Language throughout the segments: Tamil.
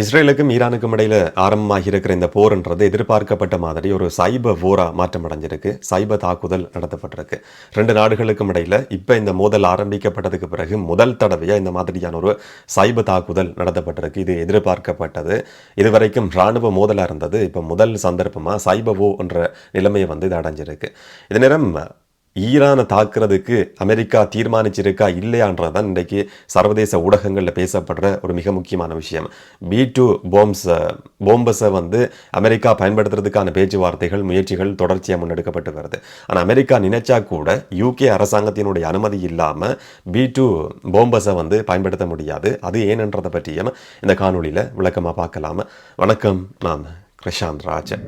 இஸ்ரேலுக்கும் ஈரானுக்கும் இடையில் ஆரம்பமாகி இருக்கிற இந்த போர்ன்றது எதிர்பார்க்கப்பட்ட மாதிரி ஒரு சைப போரா மாற்றம் அடைஞ்சிருக்கு. சைப தாக்குதல் நடத்தப்பட்டிருக்கு. ரெண்டு நாடுகளுக்கும் இடையில் இப்போ இந்த மோதல் ஆரம்பிக்கப்பட்டதுக்கு பிறகு முதல் தடவையாக இந்த மாதிரியான ஒரு சைப தாக்குதல் நடத்தப்பட்டிருக்கு. இது எதிர்பார்க்கப்பட்டது. இதுவரைக்கும் ராணுவ மோதலாக இருந்தது. இப்போ முதல் சந்தர்ப்பமாக சைபவோ என்ற நிலைமையை வந்து இது அடைஞ்சிருக்கு. இது நேரம் ஈரானை தாக்குறதுக்கு அமெரிக்கா தீர்மானிச்சிருக்கா இல்லையான்றதான் இன்றைக்கு சர்வதேச ஊடகங்களில் பேசப்படுற ஒரு மிக முக்கியமான விஷயம். பி டூ போம்ஸ் போம்பஸை வந்து அமெரிக்கா பயன்படுத்துறதுக்கான பேச்சுவார்த்தைகள் முயற்சிகள் தொடர்ச்சியாக முன்னெடுக்கப்பட்டு வருது. ஆனால் அமெரிக்கா நினைச்சா கூட யூகே அரசாங்கத்தினுடைய அனுமதி இல்லாமல் பி டூ போம்பஸை வந்து பயன்படுத்த முடியாது. அது ஏனன்றதை பற்றியும் இந்த காணொளியில் விளக்கமாக பார்க்கலாம். வணக்கம் நான் பிரசாந்த் ராஜன்.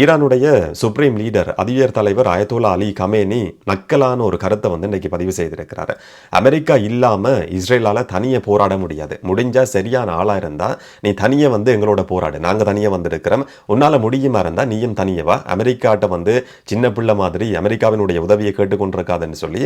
ஈரானுடைய சுப்ரீம் லீடர் அதிபர் தலைவர் அயத்தோலா அலி கமேனி நக்கலான ஒரு கருத்தை வந்து இன்னைக்கு பதிவு செய்திருக்கிறாரு. அமெரிக்கா இல்லாம இஸ்ரேலால தனியே போராட முடியாது. முடிஞ்சா சரியான ஆளா இருந்தா நீ தனியே வந்து எங்களோட போராடு. நாங்க தனியே வந்திருக்கிறோம். உன்னால முடியுமா இருந்தா நீயும் தனியவா அமெரிக்காட்ட வந்து சின்ன பிள்ளை மாதிரி அமெரிக்காவினுடைய உதவியை கேட்டுக்கொண்டிருக்காதுன்னு சொல்லி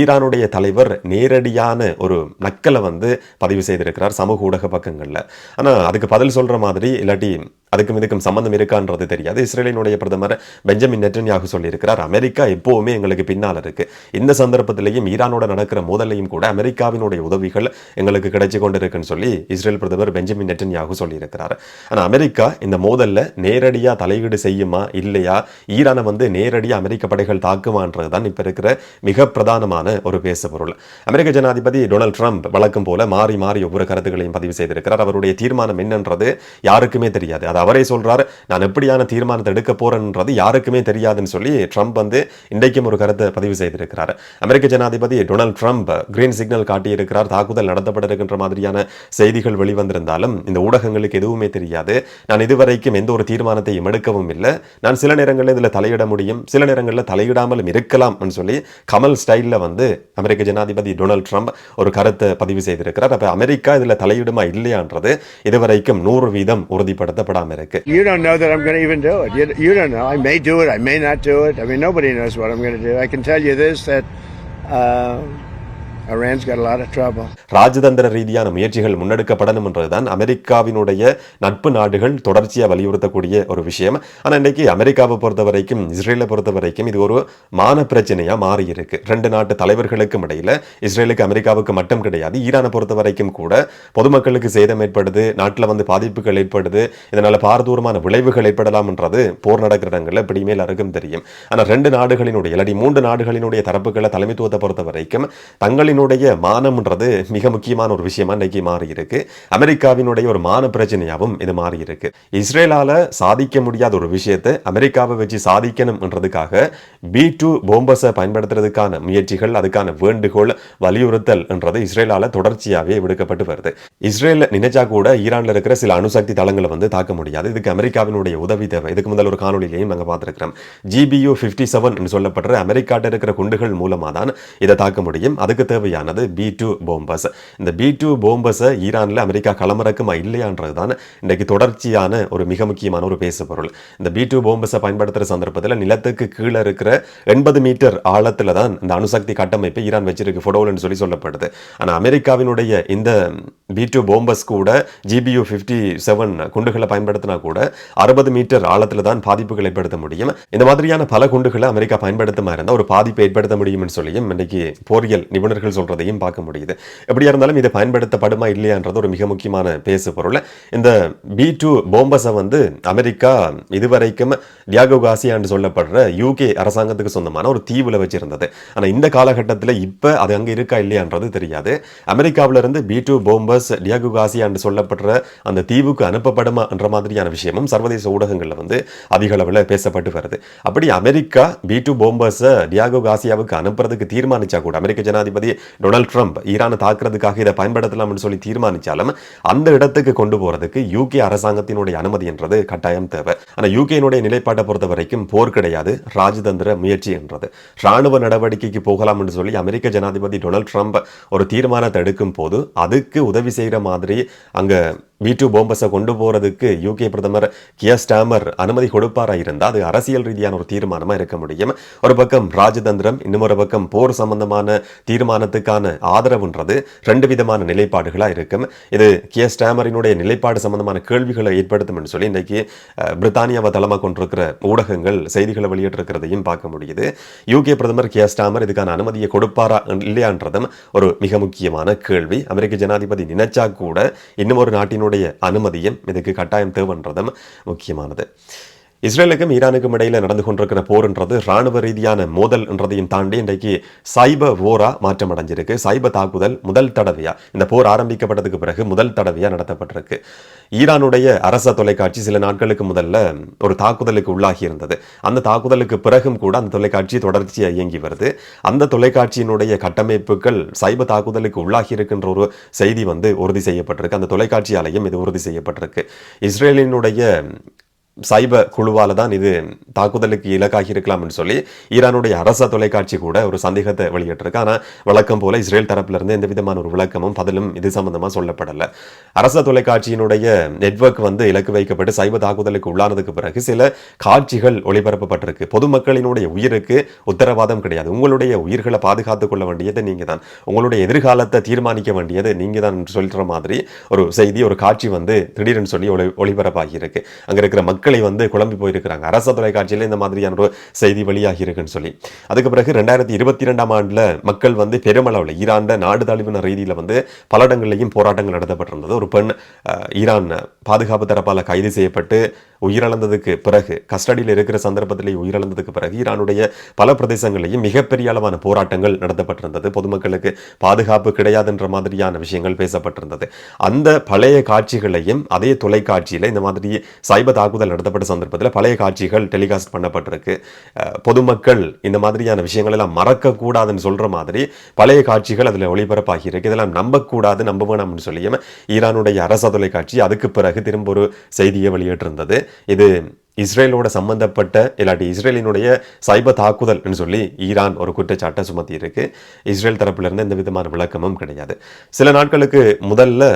ஈரானுடைய தலைவர் நேரடியான ஒரு நக்கலை வந்து பதிவு செய்திருக்கிறார் சமூக ஊடக பக்கங்கள்ல. ஆனா அதுக்கு பதில் சொல்ற மாதிரி இல்லாட்டி அதுக்கும் இதுக்கும் சம்பந்தம் இருக்கான்றது தெரியாது. இஸ்ரேலினுடைய பிரதமர் பெஞ்சமின் நெட்டன்யாகு சொல்லியிருக்கிறார் அமெரிக்கா எப்போவுமே எங்களுக்கு பின்னால் இருக்கு. இந்த சந்தர்ப்பத்திலையும் ஈரானோட நடக்கிற மோதலையும் கூட அமெரிக்காவினுடைய உதவிகள் எங்களுக்கு கிடைச்சு கொண்டிருக்குன்னு சொல்லி இஸ்ரேல் பிரதமர் பெஞ்சமின் நெட்டன்யாகு சொல்லியிருக்கிறார். ஆனால் அமெரிக்கா இந்த மோதலில் நேரடியாக தலையீடு செய்யுமா இல்லையா? ஈரானை வந்து நேரடியாக அமெரிக்க படைகள் தாக்குமான்றது தான் இப்போ இருக்கிற மிக பிரதானமான ஒரு பேசுபொருள். அமெரிக்க ஜனாதிபதி டொனால்ட் ட்ரம்ப் வழக்கம் போல மாறி மாறி ஒவ்வொரு கருத்துக்களையும் பதிவு செய்திருக்கிறார். அவருடைய தீர்மானம் என்னன்றது யாருக்குமே தெரியாது. அது அவரே சொல்றாரு. நான் எப்படியான தீர்மானத்தை எடுக்க போறேன்றது யாருக்குமே தெரியாதுன்னு சொல்லி ட்ரம்ப் வந்து இன்றைக்கும் ஒரு கருத்தை பதிவு செய்திருக்கிறார். அமெரிக்க ஜனாதிபதி டொனால்ட் ட்ரம்ப் கிரீன் சிக்னல் காட்டியிருக்கிறார். தாக்குதல் நடத்தப்பட இருக்கின்ற மாதிரியான செய்திகள் வெளிவந்திருந்தாலும் இந்த ஊடகங்களுக்கு எதுவுமே தெரியாது. நான் இதுவரைக்கும் எந்த ஒரு தீர்மானத்தையும் எடுக்கவும் இல்லை. நான் சில நேரங்களில் இதில் தலையிட முடியும். சில நேரங்களில் தலையிடாமலும் இருக்கலாம்னு சொல்லி கமல் ஸ்டைலில் வந்து அமெரிக்க ஜனாதிபதி டொனால்ட் ட்ரம்ப் ஒரு கருத்தை பதிவு செய்திருக்கிறார். அப்போ அமெரிக்கா இதில் தலையிடுமா இல்லையான்றது இதுவரைக்கும் நூறு வீதம் உறுதிப்படுத்தப்படாமல் இருக்கு. You don't know. I may do it. I may not do it. I mean, nobody knows what I'm going to do. I can tell you this that uh, ராஜதந்திர ரீதியான முயற்சிகள் முன்னெடுக்கப்படணும் என்றதுதான் அமெரிக்காவினுடைய நட்பு நாடுகள் தொடர்ச்சியாக வலியுறுத்தக்கூடிய ஒரு விஷயம். ஆனால் இன்னைக்கு அமெரிக்காவை பொறுத்த வரைக்கும் இஸ்ரேலை பொறுத்த வரைக்கும் இது ஒரு மான பிரச்சனையா மாறி இருக்கு ரெண்டு நாட்டு தலைவர்களுக்கும் இடையில இஸ்ரேலுக்கு அமெரிக்காவுக்கு மட்டும் கிடையாது ஈரானை பொறுத்த வரைக்கும் கூட பொதுமக்களுக்கு சேதம் ஏற்படுது நாட்டில் வந்து பாதிப்புகள் ஏற்படுது இதனால பாரதூரமான விளைவுகள் ஏற்படலாம்ன்றது போர் நடக்கிற இடங்களில் இப்படி மேல் அருகும் தெரியும். ஆனால் ரெண்டு நாடுகளினுடைய இல்லாட்டி மூன்று நாடுகளினுடைய தரப்புகளை தலைமைத்துவத்தை பொறுத்த வரைக்கும் மக்களினுடைய மானம்ன்றது மிக முக்கியமான ஒரு விஷயமா இன்னைக்கு மாறி இருக்கு அமெரிக்காவினுடைய ஒரு மான பிரச்சனையாகவும் இது மாறி இருக்கு இஸ்ரேலால சாதிக்க முடியாத ஒரு விஷயத்தை அமெரிக்காவை வச்சு சாதிக்கணும்ன்றதுக்காக பி டூ போம்பஸை பயன்படுத்துறதுக்கான முயற்சிகள் அதுக்கான வேண்டுகோள் வலியுறுத்தல் என்றது இஸ்ரேலால தொடர்ச்சியாகவே விடுக்கப்பட்டு வருது. இஸ்ரேல் நினைச்சா கூட ஈரான்ல இருக்கிற சில அணுசக்தி தளங்களை வந்து தாக்க முடியாது. இதுக்கு அமெரிக்காவினுடைய உதவி தேவை. இதுக்கு முதல் ஒரு காணொலியிலையும் நாங்கள் பார்த்துருக்கிறோம். ஜிபியு ஃபிஃப்டி செவன் சொல்லப்படுற அமெரிக்காட்ட இருக்கிற குண்டுகள் மூலமாக தான் இதை தாக்க முடியும். அதுக்கு தேவையானது பி டூ போம்பஸ் இந்த பி டூ போம்பஸை ஈரானில் அமெரிக்கா களமிறக்குமா இல்லையான்றது தான் இன்றைக்கு தொடர்ச்சியான ஒரு மிக முக்கியமான ஒரு பேசு பொருள் இந்த பி டூ போம்பஸை பயன்படுத்துகிற சந்தர்ப்பத்தில் நிலத்துக்கு கீழே இருக்கிற எண்பது மீட்டர் ஆழத்தில் தான் இந்த அணுசக்தி கட்டமைப்பை ஈரான் வச்சிருக்கு ஃபொடோல்னு சொல்லி சொல்லப்படுது. ஆனால் அமெரிக்காவினுடைய இந்த பி டூ போம்பஸ் கூட ஜிபியூ ஃபிஃப்டி செவன் குண்டுகளை பயன்படுத்தினா கூட அறுபது மீட்டர் ஆழத்தில் தான் பாதிப்புகள் ஏற்படுத்த முடியும். இந்த மாதிரியான பல குண்டுகளை அமெரிக்கா பயன்படுத்துமா இருந்தால் ஒரு பாதிப்பை ஏற்படுத்த முடியும்னு சொல்லியும் இன்றைக்கு போரியல் நிபுணர்கள் சொல்றதையும் பார்க்க முடியுது. எப்படியா இருந்தாலும் இது பயன்படுத்தப்படுமா இல்லையான்றது ஒரு மிக முக்கியமான பேசு பொருள். இந்த பி டூ போம்பஸை வந்து அமெரிக்கா இதுவரைக்கும் டியாகோ காசியான்னு சொல்லப்படுற யூகே அரசாங்கத்துக்கு சொந்தமான ஒரு தீவுல வச்சிருந்தது. ஆனால் இந்த காலகட்டத்தில் இப்போ அது அங்கே இருக்கா இல்லையான்றது தெரியாது. அமெரிக்காவிலிருந்து பி டூ போம்பஸ் டியாகோ காசியான்னு சொல்லப்படுற அந்த தீவுக்கு அனுப்பப்படுமா என்ற மாதிரியான விஷயமும் சர்வதேச ஊடகங்களில் வந்து அதிக அளவில் பேசப்பட்டு வருது. அப்படி அமெரிக்கா பி டூ போம்பஸை டியாகோ காசியாவுக்கு அனுப்புறதுக்கு தீர்மானிச்சா கூட அமெரிக்க ஜனாதிபதி டொனால்ட் ட்ரம்ப் ஈரானை தாக்குறதுக்காக இதை பயன்படுத்தலாம்னு சொல்லி தீர்மானிச்சாலும் அந்த இடத்துக்கு கொண்டு போகிறதுக்கு யூகே அரசாங்கத்தினுடைய அனுமதி என்றது கட்டாயம் தேவை. ஆனால் யூகேனுடைய நிலைப்பாட்டை பொறுத்த வரைக்கும் போர் கிடையாது ராஜதந்திர முயற்சி என்றது. ராணுவ நடவடிக்கைக்கு போகலாம்னு சொல்லி அமெரிக்க ஜனாதிபதி டொனால்ட் ட்ரம்ப் ஒரு தீர்மானத்தை எடுக்கும் போது அதுக்கு உதவி செய்கிற மாதிரி அங்கே வி டூ போம்பஸை கொண்டு போறதுக்கு யூகே பிரதமர் கியர் ஸ்டாமர் அனுமதி கொடுப்பாரா இருந்தால் அது அரசியல் ரீதியான ஒரு தீர்மானமா இருக்க முடியும். ஒரு பக்கம் ராஜதந்திரம் இன்னொரு பக்கம் போர் சம்பந்தமான தீர்மானத்துக்கான ஆதரவுன்றது ரெண்டு விதமான நிலைப்பாடுகளா இருக்கும். இது கியர் ஸ்டாமரினுடைய நிலைப்பாடு சம்பந்தமான கேள்விகளை ஏற்படுத்தும் சொல்லி இன்னைக்கு பிரித்தானியாவை தளமா கொண்டிருக்கிற ஊடகங்கள் செய்திகளை வெளியிட்டிருக்கிறதையும் பார்க்க முடியுது. யூகே பிரதமர் கியர் ஸ்டாமர் இதுக்கான அனுமதியை கொடுப்பாரா இல்லையான்றதும் ஒரு மிக முக்கியமான கேள்வி. அமெரிக்க ஜனாதிபதி நினைச்சா கூட இன்னும் ஒரு நாட்டினுடைய அவருடைய அனுமதியும் இதுக்கு கட்டாயம் தேவைன்றதும் முக்கியமானது. இஸ்ரேலுக்கும் ஈரானுக்கும் இடையில நடந்து கொண்டிருக்கிற போர்ன்றது ராணுவ ரீதியான மோதல் என்றதையும் தாண்டி இன்றைக்கு சைப போரா மாற்றம் அடைஞ்சிருக்கு. சைப தாக்குதல் முதல் தடவையா? இந்த போர் ஆரம்பிக்கப்பட்டதுக்கு பிறகு முதல் தடவையா நடத்தப்பட்டிருக்கு. ஈரானுடைய அரச தொலைக்காட்சி சில நாட்களுக்கு முதல்ல ஒரு தாக்குதலுக்கு உள்ளாகி இருந்தது. அந்த தாக்குதலுக்கு பிறகும் கூட அந்த தொலைக்காட்சி தொடர்ச்சியாக இயங்கி வருது. அந்த தொலைக்காட்சியினுடைய கட்டமைப்புகள் சைப தாக்குதலுக்கு உள்ளாகி இருக்கின்ற ஒரு செய்தி வந்து உறுதி செய்யப்பட்டிருக்கு. அந்த தொலைக்காட்சியாலையும் இது உறுதி செய்யப்பட்டிருக்கு. இஸ்ரேலினுடைய சைப குழுவால தான் இது தாக்குதலுக்கு இலக்காகி இருக்கலாம்னு சொல்லி ஈரானுடைய அரச தொலைக்காட்சி கூட ஒரு சந்தேகத்தை வெளியிட்டிருக்கு. ஆனால் வழக்கம் போல இஸ்ரேல் தரப்புல இருந்து எந்த விதமான ஒரு விளக்கமும் பதிலும் இது சம்பந்தமாக சொல்லப்படல. அரச தொலைக்காட்சியினுடைய நெட்வொர்க் வந்து இலக்கு வைக்கப்பட்டு சைப தாக்குதலுக்கு உள்ளானதுக்கு பிறகு சில காட்சிகள் ஒளிபரப்பப்பட்டிருக்கு. பொதுமக்களினுடைய உயிருக்கு உத்தரவாதம் கிடையாது. உங்களுடைய உயிர்களை பாதுகாத்துக் கொள்ள வேண்டியது நீங்க தான் உங்களுடைய எதிர்காலத்தை தீர்மானிக்க வேண்டியது நீங்கள் தான் சொல்கிற மாதிரி ஒரு செய்தி ஒரு காட்சி வந்து திடீர்னு சொல்லி ஒளி ஒளிபரப்பாகியிருக்கு. இருக்கு இருக்கிற மக்கள் வந்து குழம்பி போயிருக்கிறாங்க. அரச தொலைக்காட்சியில இந்த மாதிரியான ஒரு செய்தி வெளியாகி இருக்குன்னு சொல்லி. அதுக்கு பிறகு ரெண்டாயிரத்தி இருபத்தி ரெண்டாம் ஆண்டுல மக்கள் வந்து பெருமளவில் ஈரான் நாடு தழுவின ரீதியில் வந்து பல இடங்கள்லையும் போராட்டங்கள் நடத்தப்பட்டிருந்தது. ஒரு பெண் ஈரான் பாதுகாப்பு தரப்பால கைது செய்யப்பட்டு உயிரிழந்ததுக்கு பிறகு கஸ்டடியில் இருக்கிற சந்தர்ப்பத்திலேயே உயிரிழந்ததுக்கு பிறகு ஈரானுடைய பல பிரதேசங்களையும் மிகப்பெரிய அளவான போராட்டங்கள் நடத்தப்பட்டிருந்தது. பொதுமக்களுக்கு பாதுகாப்பு கிடையாதுன்ற மாதிரியான விஷயங்கள் பேசப்பட்டிருந்தது. அந்த பழைய காட்சிகளையும் அதே தொலைக்காட்சியில் இந்த மாதிரி சைப தாக்குதல் நடத்தப்பட்ட சந்தர்ப்பத்தில் பழைய காட்சிகள் டெலிகாஸ்ட் பண்ணப்பட்டிருக்கு. பொதுமக்கள் இந்த மாதிரியான விஷயங்கள் எல்லாம் மறக்கக்கூடாதுன்னு சொல்கிற மாதிரி பழைய காட்சிகள் அதில் ஒளிபரப்பாகி இருக்கு இதெல்லாம் நம்பக்கூடாது நம்ப வேணாம்னு சொல்லியும் ஈரானுடைய அரச தொலைக்காட்சி அதுக்கு பிறகு திரும்ப ஒரு செய்தியை வெளியிட்டிருந்தது. இது இஸ்ரேலோட சம்பந்தப்பட்ட இல்லாட்டி இஸ்ரேலினுடைய சைப தாக்குதல் சொல்லி ஈரான் ஒரு குற்றச்சாட்டை சுமத்தி இருக்கு இஸ்ரேல் தரப்பிலிருந்து எந்த விதமான விளக்கமும் கிடையாது. சில நாட்களுக்கு முதல்ல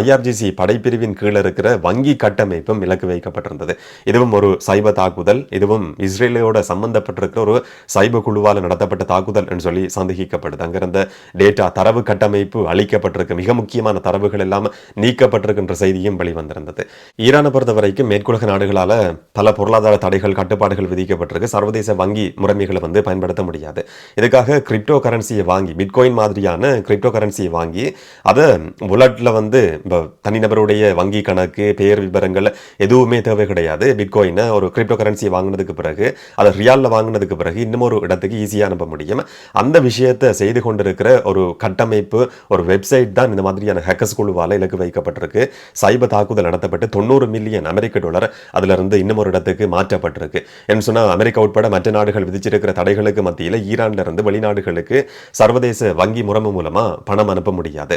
ஐஆர்ஜிசி படைப்பிரிவின் கீழே இருக்கிற வங்கி கட்டமைப்பும் இலக்கு வைக்கப்பட்டிருந்தது. இதுவும் ஒரு சைப தாக்குதல். இதுவும் இஸ்ரேலோட சம்பந்தப்பட்டிருக்கிற ஒரு சைப குழுவால் நடத்தப்பட்ட தாக்குதல் என்று சொல்லி சந்தேகிக்கப்படுது. அங்கிருந்த டேட்டா தரவு கட்டமைப்பு அளிக்கப்பட்டிருக்கு. மிக முக்கியமான தரவுகள் எல்லாம் நீக்கப்பட்டிருக்கின்ற செய்தியும் வெளிவந்திருந்தது. ஈரானை பொறுத்த வரைக்கும் மேற்குலக நாடுகளால் பல பொருளாதார தடைகள் கட்டுப்பாடுகள் விதிக்கப்பட்டிருக்கு. சர்வதேச வங்கி முறைமைகளை வந்து பயன்படுத்த முடியாது. இதுக்காக கிரிப்டோ கரன்சியை வாங்கி பிட்காயின் மாதிரியான கிரிப்டோ கரன்சியை வாங்கி அதை புல்லட்டில் வந்து இப்போ தனிநபருடைய வங்கி கணக்கு பெயர் விவரங்கள் எதுவுமே தேவை கிடையாது. பிட்காயினை ஒரு கிரிப்டோ கரன்சியை வாங்கினதுக்கு பிறகு அதை ரியாலில் வாங்கினதுக்கு பிறகு இன்னும் ஒரு இடத்துக்கு ஈஸியாக அனுப்ப முடியும். அந்த விஷயத்தை செய்து கொண்டிருக்கிற ஒரு கட்டமைப்பு ஒரு வெப்சைட் தான் இந்த மாதிரியான ஹேக்கர்ஸ் குழுவால் இலக்கு வைக்கப்பட்டிருக்கு. சைபர் தாக்குதல் நடத்தப்பட்டு தொண்ணூறு மில்லியன் அமெரிக்க டாலர் அதிலிருந்து இன்னும் ஒரு இடத்துக்கு மாற்றப்பட்டிருக்கு. என்று சொன்னால் அமெரிக்கா உட்பட மற்ற நாடுகள் விதிச்சிருக்கிற தடைகளுக்கு மத்தியில் ஈரான்லேருந்து வெளிநாடுகளுக்கு சர்வதேச வங்கி முறைமை மூலமா பணம் அனுப்ப முடியாது.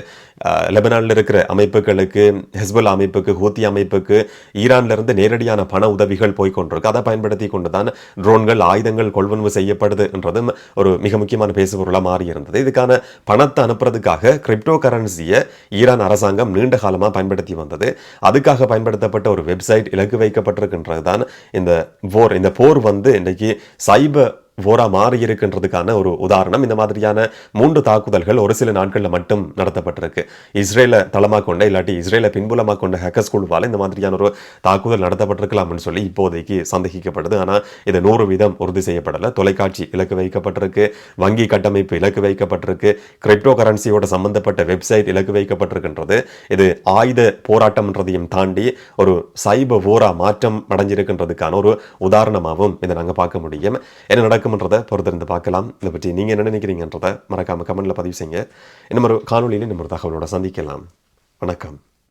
லெபனானில் இருக்கிற அமைப்புகளுக்கு ஹெஸ்புல் அமைப்புக்கு ஹூத்தி அமைப்புக்கு ஈரான்லேருந்து நேரடியான பண உதவிகள் போய்கொண்டிருக்கு அதை பயன்படுத்தி கொண்டு தான் ட்ரோன்கள் ஆயுதங்கள் கொள்வனவு செய்யப்படுது என்றதும் ஒரு மிக முக்கியமான பேசுபொருளாக மாறி இருந்தது இதுக்கான பணத்தை அனுப்புறதுக்காக கிரிப்டோ கரன்சியை ஈரான் அரசாங்கம் நீண்ட காலமாக பயன்படுத்தி வந்தது. அதுக்காக பயன்படுத்தப்பட்ட ஒரு வெப்சைட் இலக்கு வைக்கப்பட்டிருக்கின்றது தான் இந்த போர் இந்த போர் வந்து இன்னைக்கு சைபர் போரா மாறி இருக்கின்றதுக்கான ஒரு உதாரணம். இந்த மாதிரியான மூன்று தாக்குதல்கள் ஒரு சில நாட்களில் மட்டும் நடத்தப்பட்டிருக்கு. இஸ்ரேலை தளமாக கொண்ட இல்லாட்டி இஸ்ரேலை பின்புலமாக கொண்ட ஹேக்கர்ஸ் குழுவால் இந்த மாதிரியான ஒரு தாக்குதல் நடத்தப்பட்டிருக்கலாம்னு சொல்லி இப்போதைக்கு சந்தேகிக்கப்படுது. ஆனால் இது நூறு வீதம் உறுதி செய்யப்படலை. தொலைக்காட்சி இலக்கு வைக்கப்பட்டிருக்கு வங்கி கட்டமைப்பு இலக்கு வைக்கப்பட்டிருக்கு கிரிப்டோ கரன்சியோட சம்பந்தப்பட்ட வெப்சைட் இலக்கு வைக்கப்பட்டிருக்கின்றது. இது ஆயுத போராட்டம்ன்றதையும் தாண்டி ஒரு சைப போரா மாற்றம் அடைஞ்சிருக்கின்றதுக்கான ஒரு உதாரணமாகவும் இதை நாங்கள் பார்க்க முடியும். என்ன நடக்கும்ன்றதை பொறுத்திருந்து பார்க்கலாம். இதை பற்றி நீங்கள் என்ன நினைக்கிறீங்கன்றதை மறக்காம கமெண்டில் பதிவு செய்யுங்க. இன்னும் ஒரு காணொலியில் நம்ம ஒரு தகவலோட சந்திக்கலாம். வணக்கம்.